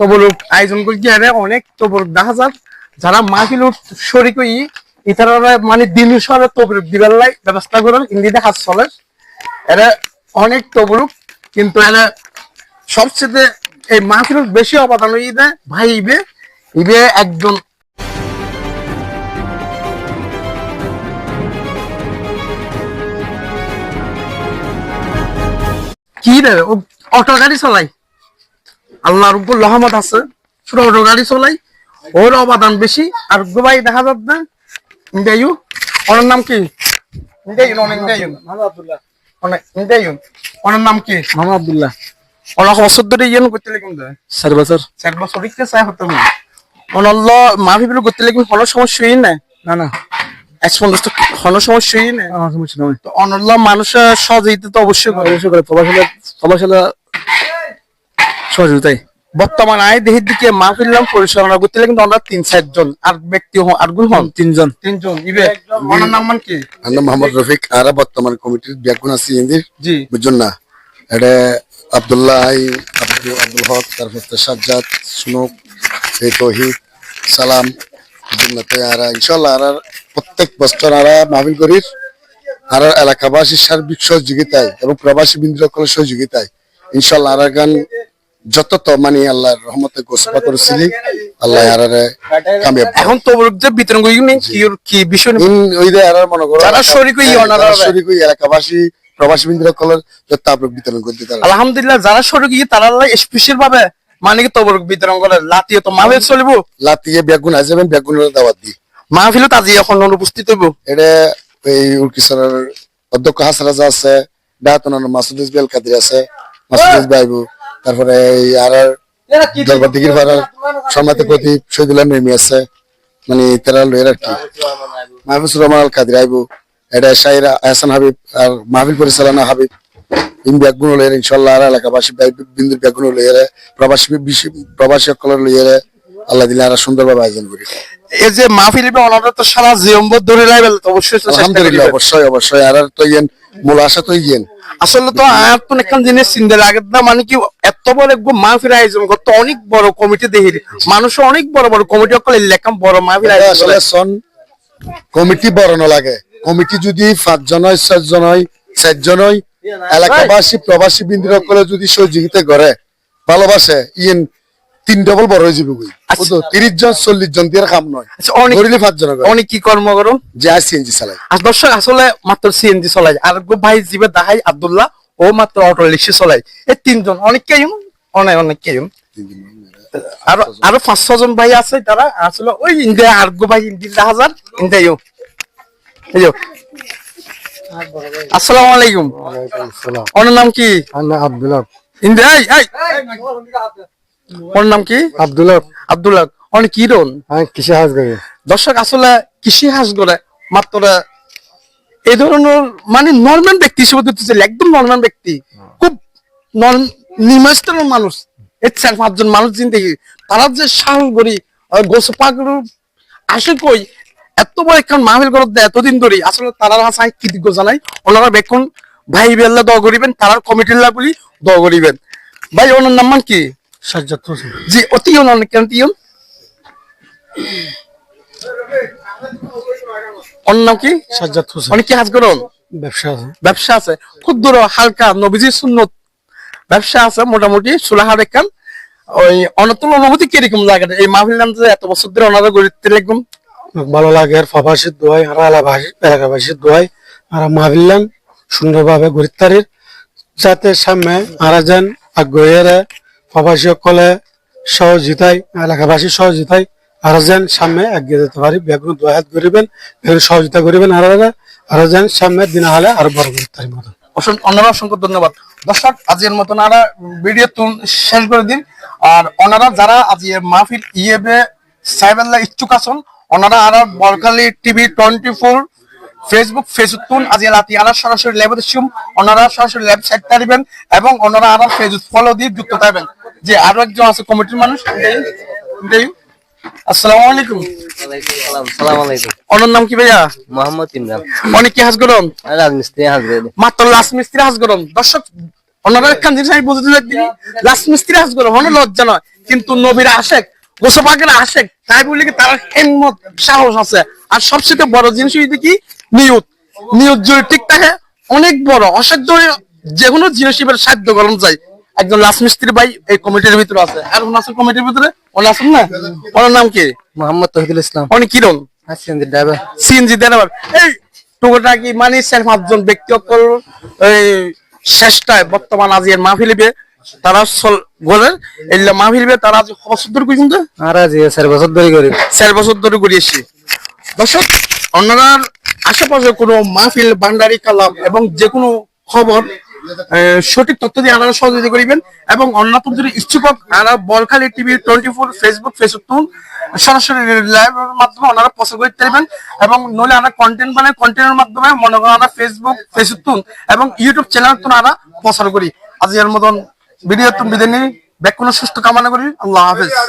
তবলুক আয়োজন করছি আরে অনেক। তবলুক দেখা যাক, যারা মাহফিল শরিক হই ইতারা মানে দিন সরে তবলুক দিবার লাই ব্যবস্থা করেন ইন্দিতে হাত চলে। এরা অনেক তবলুক কিন্তু এরা সবচেয়ে এই মাহফিল বেশি অবদান হই দেয় ভাই ইবে ইবে একজন কি রে? অটো গাড়ি চালাই। আল্লাহর উপর রহমত আছে। ছোট গাড়ি চলাই। ওর অবদান বেশি। আর গোবাই দেখা যাচ্ছে না। ইন্দাইউ ওনার নাম কি? ইন্দাইউ অনেক ইন্দাইউ অনেক ইন্দাইউ ওনার নাম কি? মোহাম্মদ আব্দুল্লাহ। অনেক বছর ধরে ইয়েন করতে লিখুন চার বছর। চার বছর ইচ্ছে চাই হতো না। করতে লিখুন কোনো সমস্যাই না না। না আজ পর্যন্ত কোনো সমস্যাই না সমস্যা নয় তো মানুষের সহযোগিতা তো অবশ্যই করে। অবশ্যই করে। প্রবাসীরা প্রবাসীরা সহযোগিতায় বর্তমান আয় দেহের দিকে মাহফিল নাম পরিচালনা করতে কিন্তু আমরা তিন চারজন আর ব্যক্তি হন আর গুণ হন তিনজন। তিনজন। ইবে ওনার নাম মান কি? আমার মোহাম্মদ রফিক আর বর্তমান কমিটির ব্যাগুন আছি ইন্দির। জি। বুঝছেন না এটা আব্দুল্লাহ আব্দুল আব্দুল হক তারপর সাজ্জাদ সুনুক এই তহিদ সালাম আর ইনশাল্লাহ আর প্রত্যেক বছর আর মাহফিল করির আর এলাকাবাসীর সার্বিক সহযোগিতায় এবং প্রবাসী বিন্দুকলের সহযোগিতায় ইনশাল্লাহ আর গান যত তো মানে আল্লাহর রহমতে গোসফা করেছিলি আল্লাহ আর কামিয়াব এখন তো যে বিতরণ করি কি কি বিষয় ইন ওই যে আর মনে করো যারা শরিক হই ওনারা যারা শরিক হই এলাকাবাসী প্রবাসী বিন্দুরা কলার তারপর বিতরণ করতে তারা। আলহামদুলিল্লাহ যারা সরে গিয়ে তারা স্পেশাল ভাবে মানে কি তবরক বিতরণ করে লাতিয়ে তো মাহফিল চলিব। লাতিয়ে বেগুন আসবেন বেগুনের দাওয়াত দি। মাহফিল তাজি এখন অনুপস্থিত হইব। এটা এই উর্কিসরের অধ্যক্ষ হাসান রাজা আছে ডাহাতনার মাসুদ ইসবেল কাদির আছে মাসুদ ইসবে আইবু তারপরে এই আর দরবার দিঘির পাড়ার সম্মানিত প্রতি শহীদুল্লাহ নেমি আছে। মানে তারা লয়ের আর কি। মাহবুবুর রহমান আল কাদির আইবু এটা শাহির আহসান হাবিব আর মাহফিল পরিচালনা হাবিব। ইন ইনশাল্লাহ আর এলাকাবাসী বিন্দুর প্রবাসী প্রবাসী সকলের লয়ের আল্লাহ দিলে আর সুন্দরভাবে আয়োজন করি। এই যে মাহফিল অনারা তো সারা ধরে অবশ্যই আলহামদুলিল্লাহ অবশ্যই অবশ্যই। আর তো ইয়েন মূল আশা তো ইয়েন। আসলে তো আর তো একখান জিনিস চিন্তা লাগে না মানে কি এত বড় মাহফিল আয়োজন করতে অনেক বড় কমিটি দেখি। মানুষ অনেক বড় বড় কমিটি সকলে লেখাম বড় মাহফিল আয়োজন আসলে। সন কমিটি বড় না লাগে। কমিটি যদি পাঁচজন হয় চারজন হয় চারজন হয় এলাকাবাসী প্রবাসী বিন্দুর সকলে যদি সহযোগিতা করে ভালোবাসে ইয়েন তিন ডবল বড় হয়ে যাবে আচ্ছা। তিরিশ জন চল্লিশ জন দিয়ে কাম নয়। আচ্ছা, অনেক কি কর্ম করো? যে আর সিএনজি চালায়। আর দর্শক আসলে মাত্র সিএনজি চলাই আর ভাই জিবে দাহাই আব্দুল্লাহ ও মাত্র অটো রিক্সা চলাই এই তিনজন অনেক অনেক অনেক আরও আরও পাঁচ ছজন ভাই আছে তারা। আসলে ওই ইন্ডিয়া আর গো ভাই ইন্ডিয়া হাজার ইন্ডিয়া এই। আসসালামু আলাইকুম। ওনার নাম কি? আব্দুল্লাহ ইন্ডিয়া ওর নাম কি? আব্দুল্লাহ। আব্দুল্লাহ। অনেক কি রন আমি কিসে হাজ করি দর্শক আসলে কৃষি হাস করে মাত্র এই ধরনের মানে নর্মাল ব্যক্তি হিসেবে একদম নর্মাল ব্যক্তি খুব নিম্নস্তরের মানুষ এই চার পাঁচজন মানুষ জিন্দগি তারা যে সাহস করি গোস পাগল আসে কই এত বড় একখান মাহফিল করতে এতদিন ধরে আসলে তারা হাসাই কৃতজ্ঞ জানাই ওনারা বেক্ষণ ভাই বেল্লা দোয়া করিবেন তারা কমিটির বলি দোয়া করিবেন। ভাই ওনার নাম মান কি? সাজ্জাদ হোসেন জি অতি অনেক কেন তিয়ান ওর নাম কি? সাজ্জাদ হোসেন অনেক কি কাজ করুন ব্যবসা আছে। ব্যবসা আছে। ক্ষুদ্র হালকা নবীজির সুন্নত। ব্যবসা আছে মোটামুটি সুলাহার একখান ওই অনতুল অনুভূতি কীরকম লাগে এই মাহফিল নাম যে এত বছর ধরে ওনারা গড়িতে লাগবে ভালো লাগে আর প্রবাসীর দোয়াই আর এলাকাবাসী এলাকাবাসীর দোয়াই আর সুন্দরভাবে গরিতারির যাতে সামনে আরা যান আগ্রহের প্রবাসী সকলে সহযোগিতায় এলাকাবাসী সহযোগিতায় আর যেন সামনে এগিয়ে যেতে পারি। বেগুন দোয়া হাত করিবেন সহযোগিতা করিবেন আর আর যেন সামনে দিন হলে আর বড় গরিতারির মতো। অসংখ্য ওনারা অসংখ্য ধন্যবাদ। দর্শক আজকের মতন আরা ভিডিও শেষ করে দিন। আর ওনারা যারা আজকের মাহফিল ইয়েবে সাইবেল্লা ইচ্ছুক আছেন ওনারা আরা বরকালি TV twenty four, Facebook Facebook আজ রাতে আরা সরাসরি ল্যাবে দিচ্ছুম ওনারা সরাসরি ল্যাব সাইড তারিবেন এবং ওনারা আরা ফেসবুক ফলো দিয়ে যুক্ত থাকবেন। যে আরও একজন আছে কমিটির মানুষ আসসালামু মাত্র দর্শক রাজমিস্ত্রি অনেক লজ্জা নয়। কিন্তু নবীরা আশেক গোসপাকের আশেক, তাই বলি কি তার হিম্মত, সাহস আছে। আর সবচেয়ে বড় জিনিস হইতে কি? নিয়ত। নিয়ত যদি ঠিক থাকে, অনেক বড়, অসাধ্য যে কোনো জিনিস এবার সাধ্য করানো যায় একজন রাজমিস্ত্রি ভাই এই কমিটির ভিতরে আছে। আর ওনার কমিটির ভিতরে? ওনার আছেন না? ওনার নাম কি? মোহাম্মদ তহিদুল ইসলাম। অনেক কিরণ আসছেন ড্রাইভার সিএনজি ড্রাইভার এই টুকুটা কি মানে স্যার পাঁচজন ব্যক্তি অকল এই শেষটায় বর্তমান আজিয়ার মাহফিলিবে তারা চল গলের এগুলা মাহফিলিবে তারা আজ বছর কই কিন্তু আর আজ চার বছর ধরে করি। চার বছর ধরে এসছি দর্শক অন্যরার আশেপাশে কোনো মাহফিল ভান্ডারি কালাম এবং যে কোনো খবর সঠিক তথ্য দিয়ে আপনারা সহযোগিতা করিবেন এবং অন্যতম যদি ইচ্ছুক Bolkhali TV twenty four, Facebook Facebook সরাসরি লাইভ মাধ্যমে ওনারা প্রচার করতে পারবেন এবং নইলে আমরা কন্টেন্ট বানাই কন্টেন্টের মাধ্যমে মনে করেন আমরা ফেসবুক ফেসবুক এবং ইউটিউব চ্যানেল তো আমরা প্রচার করি। আজ এর মতন ভিডিও তুমি বিদায় নিই। কোনো সুস্থ কামনা করি। আল্লাহ হাফেজ।